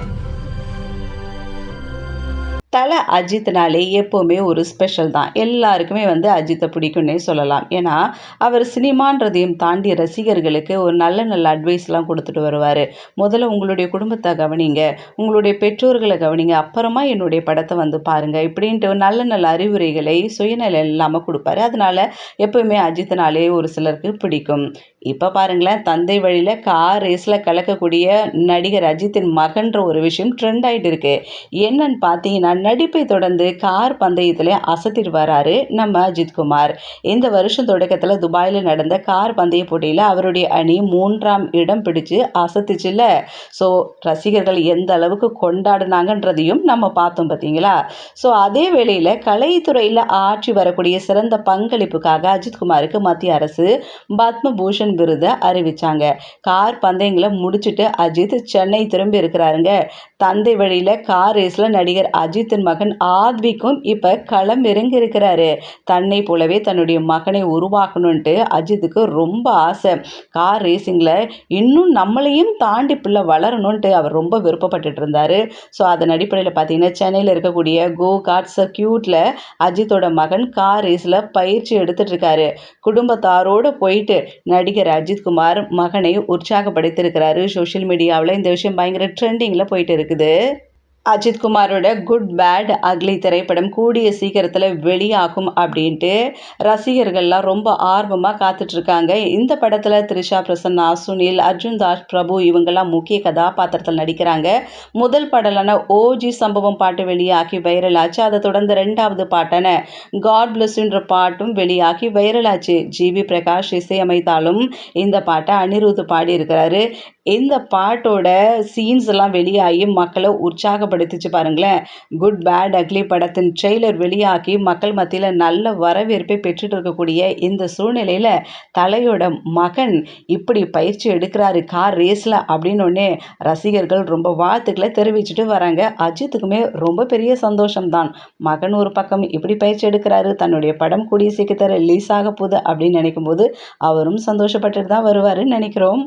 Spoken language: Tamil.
Thank you. தல அஜித்னாலே எப்போவுமே ஒரு ஸ்பெஷல் தான். எல்லாருக்குமே வந்து அஜித்தை பிடிக்கும்னே சொல்லலாம். ஏன்னா அவர் சினிமான்றதையும் தாண்டி ரசிகர்களுக்கு ஒரு நல்ல நல்ல அட்வைஸ்லாம் கொடுத்துட்டு வருவார். முதல்ல உங்களுடைய குடும்பத்தை கவனிங்க. உங்களுடைய பெற்றோர்களை கவனிங்க. அப்புறமா என்னுடைய படத்தை வந்து பாருங்கள் இப்படின்ட்டு நல்ல நல்ல அறிவுரைகளை சுயநிலை இல்லாமல் கொடுப்பாரு. அதனால எப்போவுமே அஜித்னாலே ஒரு சிலருக்கு பிடிக்கும். இப்போ பாருங்களேன் தந்தை வழியில் கார் ரேஸில் கலக்கக்கூடிய நடிகர் அஜித்தின் மகன்ற ஒரு விஷயம் ட்ரெண்ட் ஆகிட்டு இருக்குது என்னன்னு பார்த்தீங்கன்னா நடிப்பை தொடர்ந்து கார் பந்தயத்தில் அசத்திட்டு வராரு நம்ம அஜித்குமார். இந்த வருஷம் தொடக்கத்தில் துபாயில் நடந்த கார் பந்தய போட்டியில் அவருடைய அணி மூன்றாம் இடம் பிடிச்சு அசத்துச்சுல்ல. ஸோ ரசிகர்கள் எந்த அளவுக்கு கொண்டாடினாங்கன்றதையும் நம்ம பார்த்தோம் பார்த்தீங்களா ஸோ அதே வேளையில் கலைத்துறையில் ஆற்றி வரக்கூடிய சிறந்த பங்களிப்புக்காக அஜித்குமாருக்கு மத்திய அரசு பத்மபூஷன் விருதை அறிவித்தாங்க கார் பந்தயங்களை முடிச்சுட்டு அஜித் சென்னை திரும்பி இருக்கிறாருங்க. தந்தை வழியில் கார் ரேஸில் நடிகர் அஜித் அஜித்தின் மகன் ஆத்விக்கும் இப்போ களம் இறங்கி இருக்கிறாரு தன்னை போலவே தன்னுடைய மகனை உருவாக்கணுன்ட்டு அஜித்துக்கு ரொம்ப ஆசை. கார் ரேசிங்கில் இன்னும் நம்மளையும் தாண்டி பிள்ளை வளரணுன்ட்டு அவர் ரொம்ப விருப்பப்பட்டுட்டு இருந்தார். ஸோ அதன் அடிப்படையில் பார்த்தீங்கன்னா சென்னையில் இருக்கக்கூடிய கோ கார்ட் சர்க்கியூட்டில் அஜித்தோட மகன் கார் ரேஸில் பயிற்சி எடுத்துட்டு இருக்காரு. குடும்பத்தாரோடு போயிட்டு நடிகர் அஜித்குமார் மகனை உற்சாகப்படுத்தியிருக்கிறாரு. சோஷியல் மீடியாவில் இந்த விஷயம் பயங்கர ட்ரெண்டிங்கில் போயிட்டு இருக்குது. அஜித்குமாரோட குட் பேட் அக்லி திரைப்படம் கூடிய சீக்கிரத்தில் வெளியாகும் அப்படின்ட்டு ரசிகர்கள்லாம் ரொம்ப ஆர்வமாக காத்துட்ருக்காங்க. இந்த படத்தில் த்ரிஷா பிரசன்னா சுனில் அர்ஜுன் தாஸ் பிரபு இவங்கெல்லாம் முக்கிய கதாபாத்திரத்தில் நடிக்கிறாங்க. முதல் படலான ஓஜி சம்பவம் பாட்டு வெளியாகி வைரல் ஆச்சு அதை தொடர்ந்து ரெண்டாவது பாட்டான காட் பிளஸ்ன்ற பாட்டும் வெளியாகி வைரல் ஆச்சு ஜிவி பிரகாஷ் இசையமைத்தாலும் இந்த பாட்டை அனிருத் பாடியிருக்கிறாரு. இந்த பாட்டோட சீன்ஸ் எல்லாம் வெளியாகி மக்களை உற்சாகப்படுத்திச்சு பாருங்களேன். குட் பேட் அக்லி படத்தின் ட்ரெய்லர் வெளியாகி மக்கள் மத்தியில் நல்ல வரவேற்பை பெற்றுட்டு இருக்கக்கூடிய இந்த சூழ்நிலையில் தலையோட மகன் இப்படி பயிற்சி எடுக்கிறாரு கார் ரேஸில் அப்படின்னு ரசிகர்கள் ரொம்ப வாழ்த்துக்களை தெரிவிச்சுட்டு வராங்க. அஜித்துக்குமே ரொம்ப பெரிய சந்தோஷம்தான். மகன் ஒரு பக்கம் இப்படி பயிற்சி எடுக்கிறாரு தன்னுடைய படம் கூடிய சீக்கிரத்தில் ரிலீஸ் ஆக போகுது அப்படின்னு நினைக்கும் போது அவரும் சந்தோஷப்பட்டுட்டு தான் வருவாருன்னு நினைக்கிறோம்.